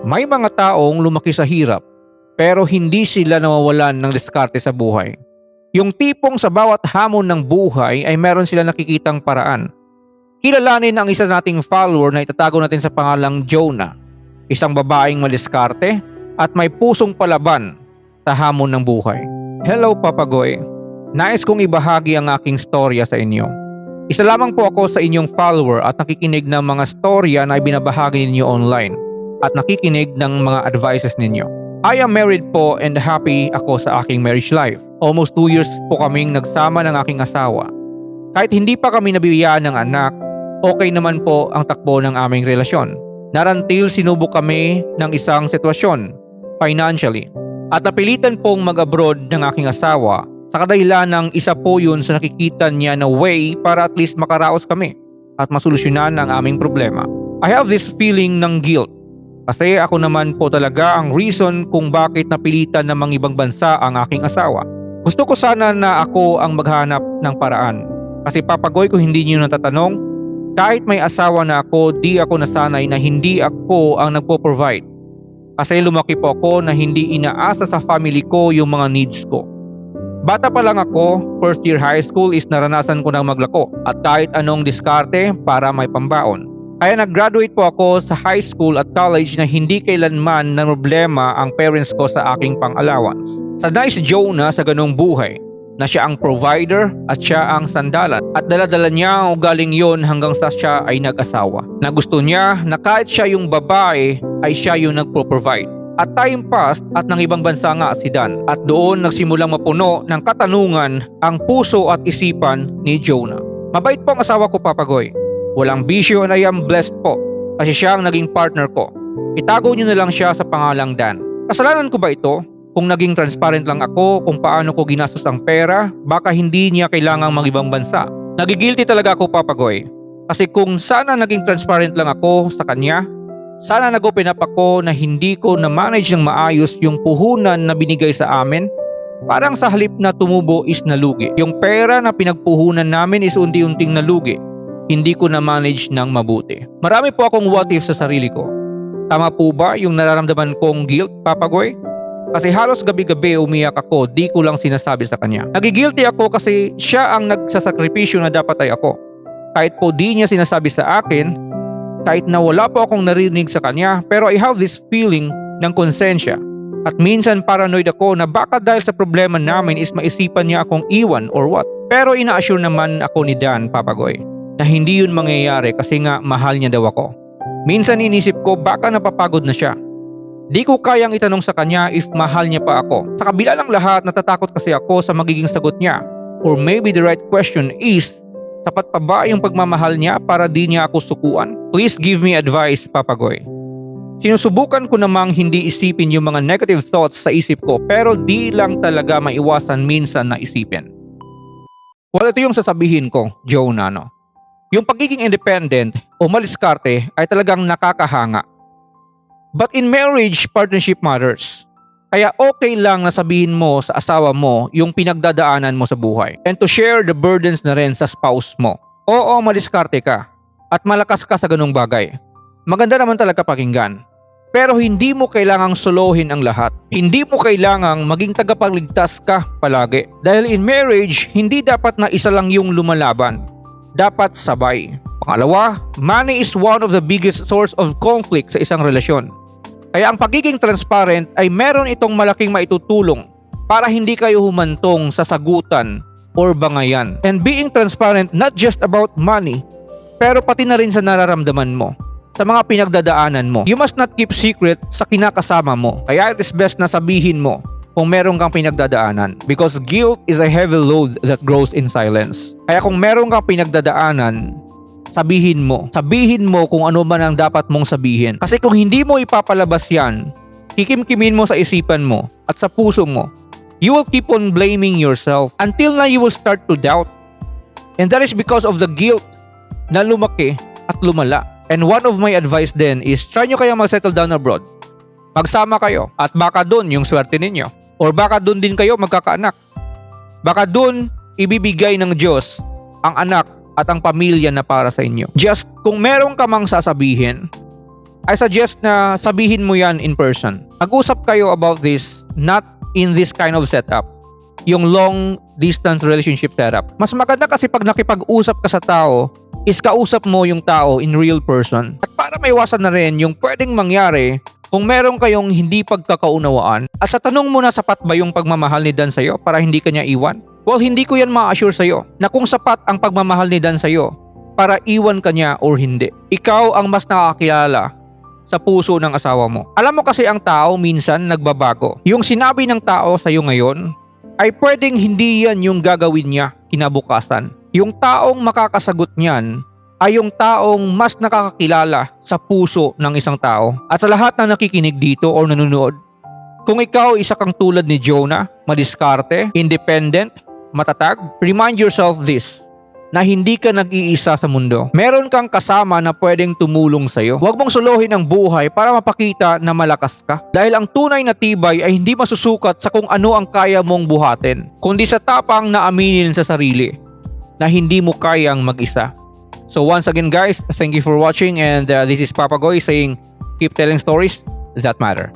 May mga taong lumaki sa hirap pero hindi sila nawawalan ng diskarte sa buhay. Yung tipong sa bawat hamon ng buhay ay meron sila nakikitang paraan. Kilalanin ang isa nating follower na itatago natin sa pangalang Jonah. Isang babaeng maliskarte at may pusong palaban sa hamon ng buhay. Hello Papagoy. Nais kong ibahagi ang aking storya sa inyo. Isa lamang po ako sa inyong follower at nakikinig ng mga storya na ibinabahagi ninyo online at nakikinig ng mga advices ninyo. I am married po and happy ako sa aking marriage life. Almost 2 years po kaming nagsama ng aking asawa. Kahit hindi pa kami nabibiyaan ng anak, okay naman po ang takbo ng aming relasyon. Narantil sinubok kami ng isang sitwasyon financially at napilitan pong mag-abroad ng aking asawa sa kadahilan ng isa po yun sa nakikita niya na way para at least makaraos kami at masolusyonan ang aming problema. I have this feeling ng guilt kasi ako naman po talaga ang reason kung bakit napilitan ng mga ibang bansa ang aking asawa. Gusto ko sana na ako ang maghanap ng paraan. Kasi papagoy ko hindi niyo natatanong, kahit may asawa na ako, di ako nasanay na hindi ako ang nagpo-provide. Kasi lumaki po ako na hindi inaasa sa family ko yung mga needs ko. Bata pa lang ako, first year high school is naranasan ko ng maglako at kahit anong diskarte para may pambaon. Kaya nag-graduate po ako sa high school at college na hindi kailanman na problema ang parents ko sa aking pang-allowance. Sa nice Jonah sa ganong buhay, na siya ang provider at siya ang sandalan. At daladala niya ang ugaling yon hanggang sa siya ay nag-asawa. Na gusto niya na kahit siya yung babae ay siya yung nagpo-provide. At time passed at ng ibang bansa nga si Dan. At doon nagsimulang mapuno ng katanungan ang puso at isipan ni Jonah. Mabait po ang asawa ko papagoy. Walang bisyo and I blessed po kasi siya ang naging partner ko. Itago niyo na lang siya sa pangalang Dan. Kasalanan ko ba ito? Kung naging transparent lang ako kung paano ko ginastos ang pera, baka hindi niya kailangang mag-ibang bansa. Nagigilty talaga ako papagoy. Kasi kung sana naging transparent lang ako sa kanya, sana nag-open up ako na hindi ko na-manage ng maayos yung puhunan na binigay sa amin. Parang sa halip na tumubo is nalugi. Yung pera na pinagpuhunan namin is unti-unting nalugi. Hindi ko na-manage ng mabuti. Marami po akong what if sa sarili ko. Tama po ba yung nararamdaman kong guilt, papagoy? Kasi halos gabi-gabi umiyak ako, di ko lang sinasabi sa kanya. Nagigilty ako kasi siya ang nagsasakripisyo na dapat ay ako. Kahit po di niya sinasabi sa akin, kahit na wala po akong narinig sa kanya, pero I have this feeling ng konsensya. At minsan paranoid ako na baka dahil sa problema namin is maisipan niya akong iwan or what. Pero ina-assure naman ako ni Dan, Papagoy, na hindi yun mangyayari kasi nga mahal niya daw ako. Minsan inisip ko baka napapagod na siya Di ko kayang itanong sa kanya if mahal niya pa ako. Sa kabila ng lahat, natatakot kasi ako sa magiging sagot niya. Or maybe the right question is, sapat pa ba yung pagmamahal niya para di niya ako sukuan? Please give me advice, Papagoy. Sinusubukan ko namang hindi isipin yung mga negative thoughts sa isip ko pero di lang talaga maiwasan minsan na isipin. Well, ito yung sasabihin ko, Jonah, no? Yung pagiging independent o maliskarte ay talagang nakakahanga But in marriage, partnership matters. Kaya okay lang na sabihin mo sa asawa mo yung pinagdadaanan mo sa buhay. And to share the burdens na rin sa spouse mo. Oo, maliskarte ka. At malakas ka sa ganung bagay. Maganda naman talaga pakinggan. Pero hindi mo kailangang solohin ang lahat. Hindi mo kailangang maging tagapagligtas ka palagi. Dahil in marriage, hindi dapat na isa lang yung lumalaban. Dapat sabay. Pangalawa, money is one of the biggest source of conflict sa isang relasyon. Kaya ang pagiging transparent ay meron itong malaking maitutulong para hindi kayo humantong sa sagutan or bangayan. And being transparent not just about money, pero pati na rin sa nararamdaman mo sa mga pinagdadaanan mo. You must not keep secret sa kinakasama mo. Kaya it is best na sabihin mo kung meron kang pinagdadaanan because guilt is a heavy load that grows in silence. Kaya kung meron kang pinagdadaanan, sabihin mo. Sabihin mo kung ano man ang dapat mong sabihin. Kasi kung hindi mo ipapalabas yan, kikimkimin mo sa isipan mo at sa puso mo, you will keep on blaming yourself until na you will start to doubt. And that is because of the guilt na lumaki at lumala. And one of my advice then is try nyo kaya mag-settle down abroad. Magsama kayo at baka doon yung swerte ninyo. Or baka doon din kayo magkakaanak. Baka doon ibibigay ng Diyos ang anak at ang pamilya na para sa inyo. Just kung meron ka mang sasabihin, I suggest na sabihin mo yan in person. Mag-usap kayo about this, not in this kind of setup. Yung long distance relationship setup. Mas maganda kasi pag nakipag-usap ka sa tao, is kausap mo yung tao in real person. At para maiwasan na rin yung pwedeng mangyari kung meron kayong hindi pagkakaunawaan at sa tanong mo na sapat ba yung pagmamahal ni Dan sa'yo para hindi kanya iwan? Well, hindi ko yan ma-assure sa'yo na kung sapat ang pagmamahal ni Dan sa'yo para iwan kanya or hindi. Ikaw ang mas nakakilala sa puso ng asawa mo. Alam mo kasi ang tao minsan nagbabago. Yung sinabi ng tao sa iyo ngayon ay pwedeng hindi yan yung gagawin niya kinabukasan. Yung taong makakasagot niyan ay yung taong mas nakakakilala sa puso ng isang tao. At sa lahat ng nakikinig dito or nanonood, kung ikaw isa kang tulad ni Jonah, madiskarte, independent, matatag, remind yourself this na hindi ka nag-iisa sa mundo. Meron kang kasama na pwedeng tumulong sa'yo. Huwag mong suluhin ang buhay para mapakita na malakas ka. Dahil ang tunay na tibay ay hindi masusukat sa kung ano ang kaya mong buhatin, kundi sa tapang na aminin sa sarili na hindi mo kayang mag-isa. So once again guys, thank you for watching and uh, this is Papa Goy saying keep telling stories that matter.